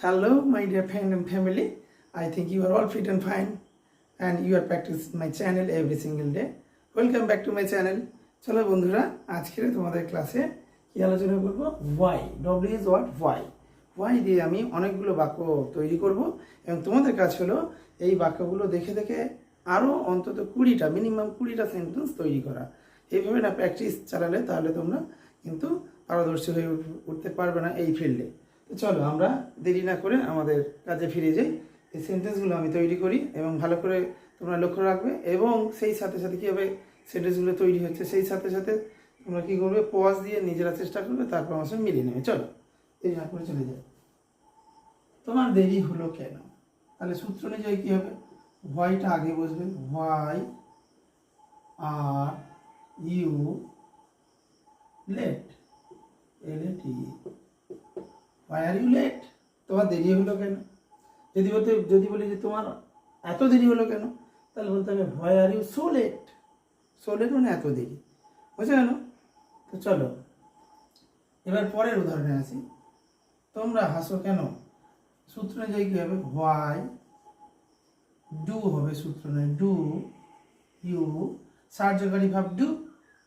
Hello, my dear friend and family. I think you are all fit and fine, and you are practicing my channel every single day. Welcome back to my channel. চলো বন্ধুরা আজকের তোমাদের ক্লাসে কি আলোচনা করব Y W is what Y Y দিয়ে আমি অনেকগুলো বাক্য তৈরি করব এবং তোমাদের কাজ হলো এই বাক্যগুলো দেখে দেখে আরও অন্তত কুড়িটা মিনিমাম কুড়িটা সেন্টেন্স তৈরি করা এইভাবে না প্র্যাকটিস চালালে তাহলে তোমরা কিন্তু পারদর্শী হয়ে উঠতে পারবে না এই ফিল্ডে চলো আমরা দেরি না করে আমাদের কাজে ফিরে যাই। এই সেন্টেন্সগুলো আমি তৈরি করি এবং ভালো করে তোমরা লক্ষ্য রাখবে এবং সেই সাথে সাথে কীভাবে সেন্টেন্সগুলো তৈরি হচ্ছে সেই সাথে সাথে তোমরা কী করবে? পজ দিয়ে নিজেরা চেষ্টা করবে, তারপর আমার সঙ্গে মিলিয়ে নেবে। চলো, দেরি না করে চলে যাই। তোমার দেরি হলো কেন? তাহলে সূত্র অনুযায়ী কী হবে? হোয়াইটা আগে বসবে why are you late L A T why are you late তোমার দেরি হলো কেন? যদি বলতে, যদি বলি যে তোমার এত দেরি হলো কেন? তাহলে বলতে হবে why are you so late so late মানে এত দেরি। বুঝে গেল তো চলো, এবার পরের উদাহরণে আসি। তোমরা হাসো কেন? সূত্র অনুযায়ী কী হবে? হোয়াই ডু হবে সূত্র নয়। ডু ইউ সাহায্যকারী ভাব ডু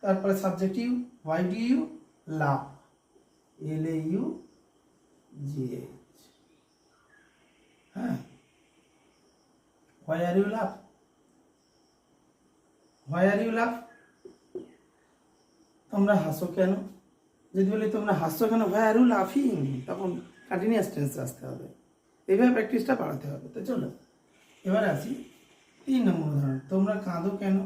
তারপরে subject you why do you laugh L A U G. H হ্যাঁ। Why are you laugh why are you laugh তোমরা হাসো কেন? যদি বলি তোমরা হাসছো কেন? হোয়াই আর লাফিং তখন কন্টিনিউয়াস টেন্স আসতে হবে। এইভাবে প্র্যাকটিসটা বাড়াতে হবে। তো চলো, এবার আসি। তিন নম্বর উদাহরণ। তোমরা কাঁদো কেন?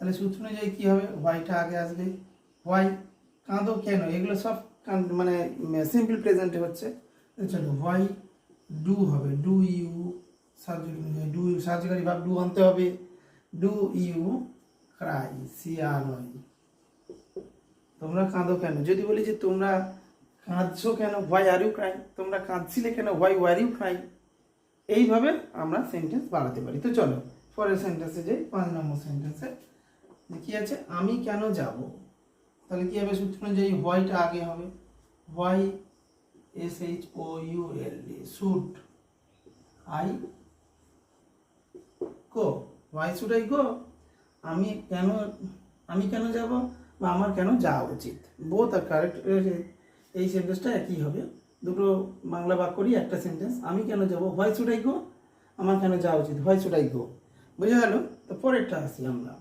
তাহলে সূত্র অনুযায়ী কী হবে? হোয়াইটা আগে আসবে। হোয়াই কাঁদো কেন? এগুলো সব মানে সিম্পল প্রেজেন্টে হচ্ছে। চলো হোয়াই ডু হবে। ডু ইউ ডু সাহায্যকারী ভাব ডু আনতে হবে। Do you cry C R Y তোমরা কাঁদো কেন? যদি বলি যে তোমরা কাঁদছো কেন? হোয়াই আর ইউ ক্রাই তোমরা কাঁদছিলে কেন? হোয়াই ওয়ার ইউ ক্রাই এইভাবে আমরা সেন্টেন্স বাড়াতে পারি। তো চলো, পরের সেন্টেন্সে যাই। পাঁচ নম্বর সেন্টেন্সে কি আছে? আমি কেন যাব? তাহলে কি হবে? সূত্র অনুযায়ী হোয়াইটা আগে হবে। Why S H O U L D should I go why should I go আমি কেন আমি কেন যাব বা আমার কেন যাওয়া উচিত? বোথ আর কারেক্ট এই সেন্টেন্সটা একই হবে। দুটো বাংলা বাক্যরই একটা সেন্টেন্স আমি কেন যাব? হোয়াই শুড আই গো আমার কেন যাওয়া উচিত? হোয়াই শুড আই গো বুঝে গেল? তো পরেরটা আসি আমরা।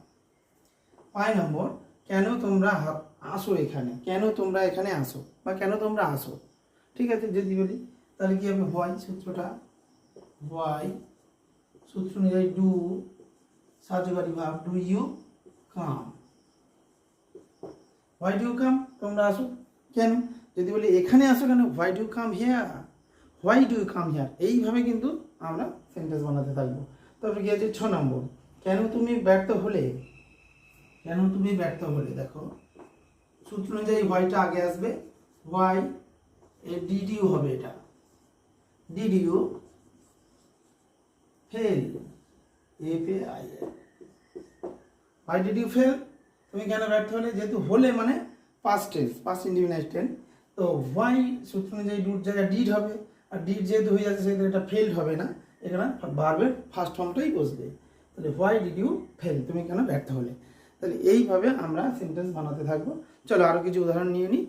পাঁচ নম্বর, কেন তোমরা হা- আসো এখানে। কেন তোমরা এখানে আসো? বা কেন তোমরা আসো? ঠিক আছে, যদি বলি, তাহলে কি হবে? হোয়াই সূত্রটা হোয়াই সূত্র অনুযায়ী ডু সাহায্যকারী ভাব do you come why do come তোমরা আসো। কেন? যদি বলি, এখানে আসো কেন? Why do come here why do come here এইভাবে কিন্তু আমরা সেন্টেন্স বানাতে থাকব। তারপরে কি আছে ছ নম্বর। কেন তুমি ব্যর্থ হলে? কেন তুমি ব্যর্থ হলে? দেখো। সূত্র অনুযায়ী হোয়াইটা আগে আসবে হোয়াই এ ডিডিউ হবে এটা। Did you fail F A I why did you fail তুমি কেন ব্যর্থ হলে? যেহেতু হলে মানে past tense past indefinite tense তো হোয়াই সূত্র অনুযায়ী ডুর জায়গায় ডিড হবে, আর ডিড যেহেতু হয়ে যাচ্ছে, সেহেতু এটা ফেলড হবে না। এখানে বারবের ফার্স্ট ফর্মটাই বসবে। তাহলে হোয়াই ডিড ইউ ফেল তুমি কেন ব্যর্থ হলে? তাহলে এইভাবে আমরা সেন্টেন্স বানাতে থাকব। চলো আরও কিছু উদাহরণ নিয়ে নিই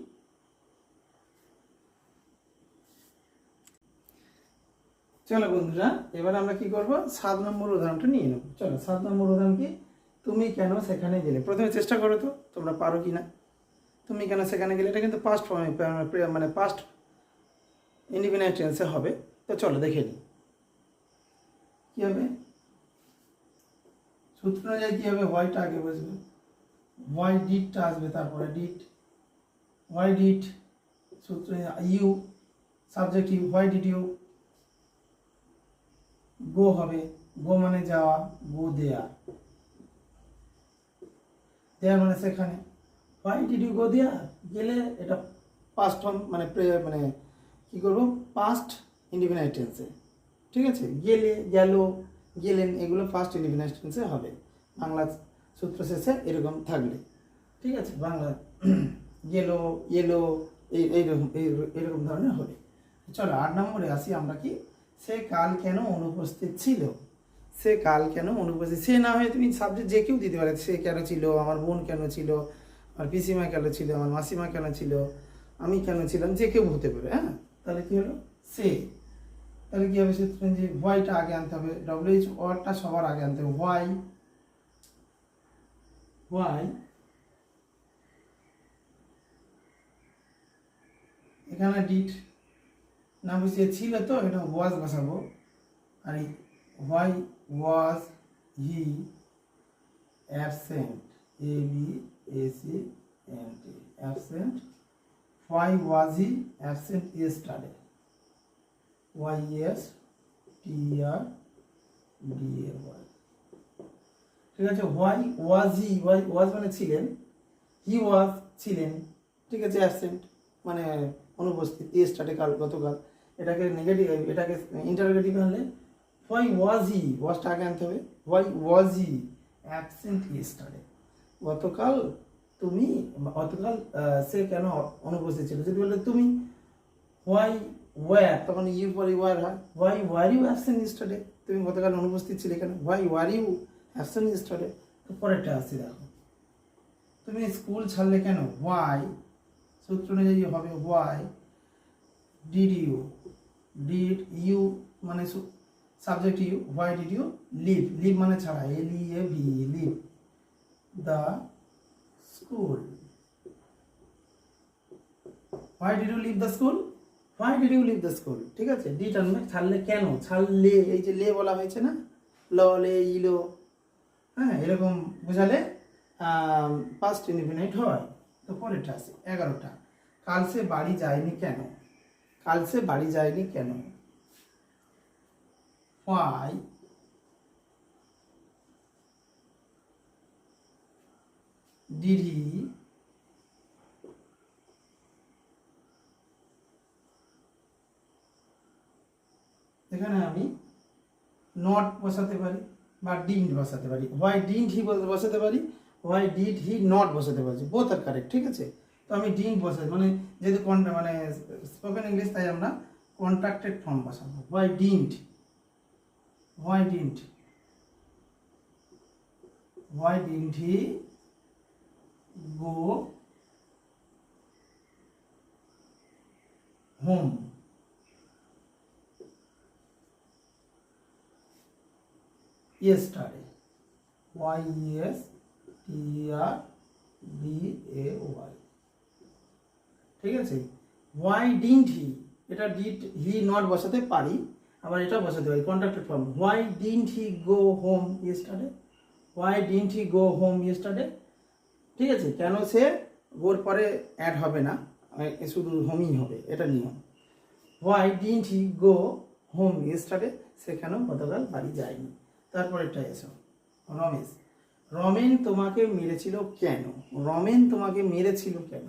চলো বন্ধুরা, এবার আমরা কি করব? সাত নম্বর উদাহরণটা নিয়ে নেব। চলো, সাত নম্বর উদাহরণ কি? তুমি কেন সেখানে গেলে? প্রথমে চেষ্টা করো তো, তোমরা পারো কি না? তুমি কেন সেখানে গেলে? এটা কিন্তু পাস্ট মানে পাস্ট ইন্ডিপেন্ডেন্ট টেন্সে হবে। তো চলো, দেখে নিই কী হবে? সূত্র অনুযায়ী কী হবে? হোয়াইটা আগে বসবে। হোয়াই ডিটটা আসবে তারপরে ডিট হোয়াই ডিট সূত্র you subject you why did you go হবে। গো মানে যাওয়া গো দেয়া দেয়া মানে সেখানে। হোয়াই ডিড ইউ গো দেয়া গেলে এটা পাস্ট মানে মানে কি করব? পাস্ট ইন্ডিপেন্ডেন্ট টেন্সে ঠিক আছে? গেলে, গেল, গেলেন, এগুলো ফার্স্ট ইন্ডিপেন্ডেন্ট টেন্সে হবে। বাংলা সূত্র শেষে এরকম থাকলে ঠিক আছে? বাংলা গেলো এলো এই, এইরকম, এই- এরকম ধরনের হবে। চলো, আট নম্বরে আসি আমরা কি? সে কাল কেন অনুপস্থিত ছিল? সে কাল কেন অনুপস্থিত? সে না হয়ে তুমি সাবজেক্ট যে কেউ দিতে পারে। সে কেন ছিল? আমার বোন কেন ছিল? আমার পিসিমা কেন ছিল? আমার মাসিমা কেন ছিল? আমি কেন ছিলাম? যে কেউ হতে পারে হ্যাঁ? তাহলে কি হলো? সে। তাহলে কি হবে সূত্র? যে হোয়াইটা আগে আনতে হবে। ডব্লিউএইচ ওয়ার্ডটা সবার আগে আনতে হবে। হোয়াই হোয়াই এখানে ডিট না বুঝিয়ে ছিল তো, এটা ওয়াজ বসাবো। আর why was he absent A B A C N T absent why was he absent yesterday Y S T R D A Y ঠিক আছে? Why was he why was মানে ছিলেন। হি ওয়াজ ছিলেন। ঠিক আছে অ্যাবসেন্ট মানে অনুপস্থিত। এ স্টার্টে কাল, গতকাল। এটাকে নেগেটিভ এটাকে ইন্টারোগেটিভ আনলে হোয়াই ওয়াজ হি ওয়াজটা আগে আনতে হবে। Why was he absent yesterday গতকাল তুমি, গতকাল সে কেন অনুপস্থিত ছিল? যদি বললে তুমি হোয়াই ওয়ার তখন ইউর পরে ওয়ার হয় why were you absent yesterday তুমি গতকাল অনুপস্থিত ছিলে কেন? Why were you absent yesterday তো পরেরটা আসছি দেখো। তুমি স্কুল ছাড়লে কেন? হোয়াই সূত্র অনুযায়ী হবে why did you did you মানে subject you why did you leave leave মানে ছাড়া L E A V leave the school why did you leave the school why did you leave the school ঠিক আছে? ডিট আনবে ছাড়লে কেন? ছাড়লে, এই যে লে বলা হয়েছে না? ল লে। ইলো হ্যাঁ এরকম বোঝালে পাস্ট ইনফিনাইট হয়, তো পরেরটা আছে, এগারোটা। কাল সে বাড়ি যায়নি কেন? কাল সে বাড়ি যায়নি কেন? হোয়াই ডিড এখানে আমি নট বসাতে পারি। বা ডিন্ট বসাতে পারি। হোয়াই ডিন্ট হি বসাতে পারি? হোয়াই ডিড হি নট বসাতে পারি? বোথ আর কারেক্ট ঠিক আছে? তো আমি ডিন্ট বসাই মানে যেহেতু মানে স্পোকেন ইংলিশ তাই আমরা কন্ট্রাক্টেড ফর্ম বসাবো। Why didn't why didn't why didn't he go home yesterday y e s t r d a y. ঠিক আছে? Why didn't he? এটা ডিড হি নট বসাতে পারি, আবার এটা বসাতে পারি contracted form why didn't he go home yesterday why didn't he go home yesterday ঠিক আছে? কেন সে গোর পরে অ্যাড হবে না? শুধু হোমই হবে, এটা নিয়ম। Why didn't he go home yesterday সেখানেও গতকাল বাড়ি যায়নি। তারপরেরটা এসো। রমেশ, রমেন তোমাকে মেরেছিল কেন? রমেন তোমাকে মেরেছিল কেন?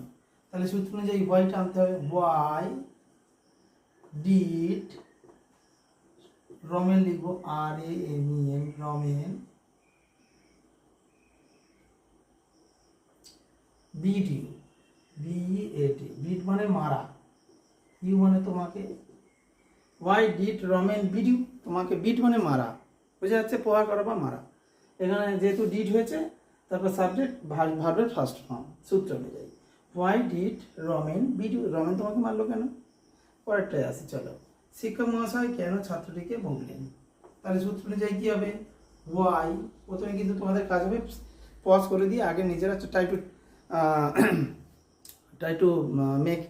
তাহলে সূত্র অনুযায়ী হোয়াইট আনতে হবে। হোয়াই ডিট রমেন লিখব R A M E N Ramen beat you A beat মানে মারা। ইউ মানে তোমাকে। Why did Ramen beat you তোমাকে বিট মানে মারা। বোঝা যাচ্ছে পোহা করা বা মারা। এখানে যেহেতু ডিড হয়েছে, তারপর সাবজেক্ট ভার্বের ফার্স্ট ফর্ম সূত্র অনুযায়ী। Why did Ramen you Ramen তোমাকে মারলো কেন? পরেরটায় আসি, চলো। শিক্ষক মহাশয় কেন ছাত্রটিকে বললেন? তাহলে সূত্র অনুযায়ী কী হবে? ওয়াই প্রথমে কিন্তু তোমাদের কাজ হবে পজ করে দিয়ে আগে নিজেরা try to try to make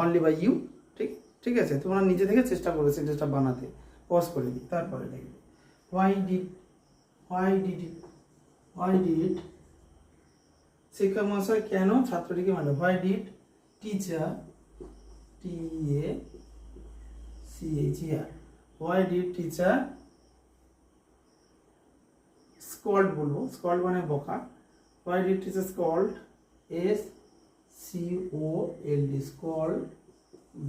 only by you ঠিক ঠিক আছে? তোমরা নিজে থেকে চেষ্টা করো সেন্টেন্সটা বানাতে। পজ করে দিই, তারপরে দেখবে। Why did why did why did শিক্ষক মহাশয় কেন ছাত্রটিকে মারলো? Why did teacher T A C H R why did teacher scold বলব? স্কল্ড মানে বকা। Why did teacher scold S C O L D scold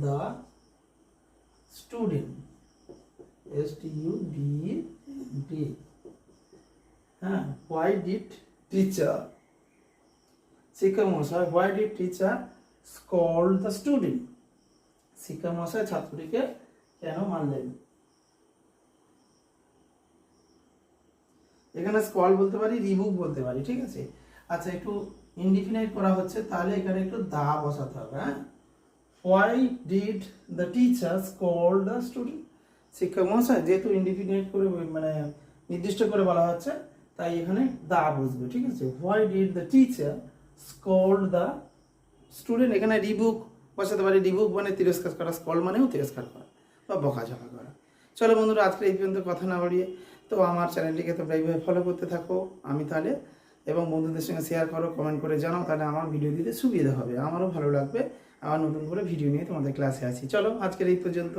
the student S T U D D হ্যাঁ why did teacher শিক্ষক মশাই why did teacher scold the student শিক্ষক মশাই ছাত্রটিকে কেন মারলেন? এখানে স্কল বলতে পারি রিবুক বলতে পারি, ঠিক আছে? আচ্ছা একটু ইনডিফিনাইট করা হচ্ছে, তাহলে এখানে একটু দা বসাতে হবে হ্যাঁ? Why did the teacher scold the student শিক্ষক মহাশয় যেহেতু ইনডিফিনাইট করে মানে নির্দিষ্ট করে বলা হচ্ছে, তাই এখানে দা বসবে ঠিক আছে? Why did the teacher scold the student এখানে রিবুক বসাতে পারি রিবুক মানে তিরস্কার করা স্কল মানেও তিরস্কার করা বা বকাঝকা করা। চলো বন্ধুরা আজকে এই পর্যন্ত কথা না বাড়িয়ে, তো আমার চ্যানেলটিকে তোমরা এইভাবে ফলো করতে থাকো, আমি তাহলে এবং বন্ধুদের সঙ্গে শেয়ার করো কমেন্ট করে জানাও, তাহলে আমার ভিডিও দিতে সুবিধা হবে, আমারও ভালো লাগবে, আবার নতুন করে ভিডিও নিয়ে তোমাদের ক্লাসে আছি চলো, আজকের এই পর্যন্ত।